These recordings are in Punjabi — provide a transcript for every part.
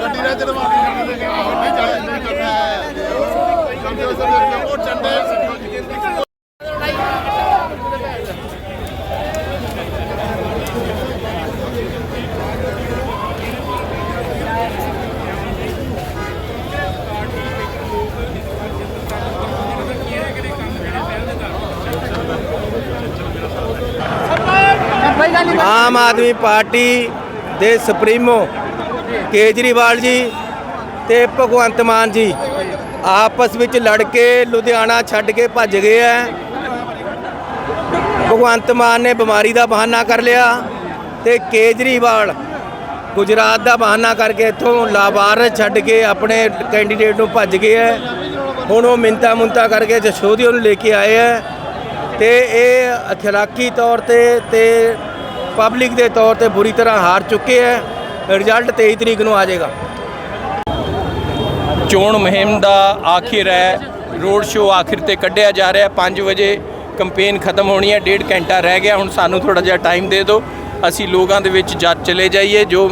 ਗੱਡੀ ਨਾਲ ਚਲਵਾਣੀ ਜਾਂਦੇ ਨੇ ਆਮ ਆਦਮੀ ਪਾਰਟੀ ਦੇ ਸੁਪਰੀਮੋ ਕੇਜਰੀਵਾਲ ਜੀ ਤੇ ਭਗਵੰਤ ਮਾਨ ਜੀ ਆਪਸ ਵਿੱਚ ਲੜ ਕੇ ਲੁਧਿਆਣਾ ਛੱਡ ਕੇ ਭੱਜ ਗਏ ਐ। ਭਗਵੰਤ ਮਾਨ ਨੇ ਬਿਮਾਰੀ ਦਾ ਬਹਾਨਾ ਕਰ ਲਿਆ ਤੇ ਕੇਜਰੀਵਾਲ ਗੁਜਰਾਤ ਦਾ ਬਹਾਨਾ ਕਰਕੇ ਇੱਥੋਂ ਲਾਵਾਰਸ ਛੱਡ ਕੇ ਆਪਣੇ ਕੈਂਡੀਡੇਟ ਨੂੰ ਭੱਜ ਗਏ ਐ। ਹੁਣ ਉਹ ਮਿੰਤਾ ਮੁੰਤਾ ਕਰਕੇ ਜਸ਼ੋਦੀਓ ਨੂੰ ਲੈ ਕੇ ਆਏ ਐ ਤੇ ਇਹ ਅਖਲਾਕੀ ਤੌਰ ਤੇ ਤੇ ਪਬਲਿਕ ਦੇ ਤੌਰ ਤੇ ਬੁਰੀ ਤਰ੍ਹਾਂ ਹਾਰ ਚੁੱਕੇ ਹੈ। ਰਿਜ਼ਲਟ 23 ਤਰੀਕ ਨੂੰ ਆ ਜਾਏਗਾ। ਚੋਣ ਮੁਹਿੰਮ ਦਾ ਆਖਿਰ ਹੈ। ਰੋਡ ਸ਼ੋਅ ਆਖਿਰ ਤੇ ਕੱਢਿਆ ਜਾ ਰਿਹਾ। 5 ਵਜੇ ਕੰਪੇਨ ਖਤਮ ਹੋਣੀ ਹੈ। ਡੇਢ ਘੰਟਾ ਰਹਿ ਗਿਆ। ਹੁਣ ਸਾਨੂੰ ਥੋੜਾ ਜਿਹਾ ਟਾਈਮ ਦੇ ਦਿਓ। ਅਸੀਂ ਲੋਕਾਂ ਦੇ ਵਿੱਚ ਜਾ ਚਲੇ ਜਾਈਏ। ਜੋ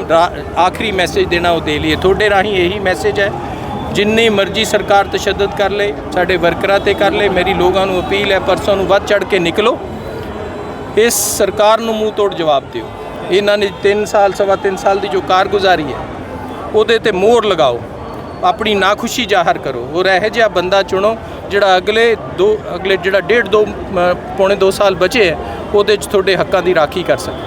ਆਖਰੀ ਮੈਸੇਜ ਦੇਣਾ ਉਹ ਦੇ ਲਈਏ। ਤੁਹਾਡੇ ਰਾਹੀਂ ਇਹੀ ਮੈਸੇਜ ਹੈ। ਜਿੰਨੀ ਮਰਜ਼ੀ ਸਰਕਾਰ ਤਸ਼ੱਦਦ ਕਰ ਲੇ, ਸਾਡੇ ਵਰਕਰਾਂ ਤੇ ਕਰ ਲੇ। ਮੇਰੀ ਲੋਕਾਂ ਨੂੰ ਅਪੀਲ ਹੈ, ਪਰਸੋਂ ਨੂੰ ਵੱਧ ਚੜ ਕੇ ਨਿਕਲੋ। ਇਸ ਸਰਕਾਰ ਨੂੰ ਮੂੰਹ ਤੋੜ ਜਵਾਬ ਦਿਓ। ਇਹਨਾਂ ਨੇ 3 ਸਾਲ, ਸਵਾ 3 ਸਾਲ ਦੀ ਜੋ ਕਾਰਗੁਜ਼ਾਰੀ ਹੈ, ਉਹਦੇ ਤੇ ਮੋਹਰ ਲਗਾਓ। ਆਪਣੀ ਨਾਖੁਸ਼ੀ ਜ਼ਾਹਰ ਕਰੋ। ਔਰ ਇਹੋ ਜਿਹਾ ਬੰਦਾ ਚੁਣੋ ਜਿਹੜਾ ਅਗਲੇ ਦੋ, ਅਗਲੇ ਜਿਹੜਾ ਡੇਢ ਦੋ ਪੌਣੇ 2 ਸਾਲ ਬਚੇ ਹੈ, ਉਹਦੇ 'ਚ ਤੁਹਾਡੇ ਹੱਕਾਂ ਦੀ ਰਾਖੀ ਕਰ ਸਕੇ।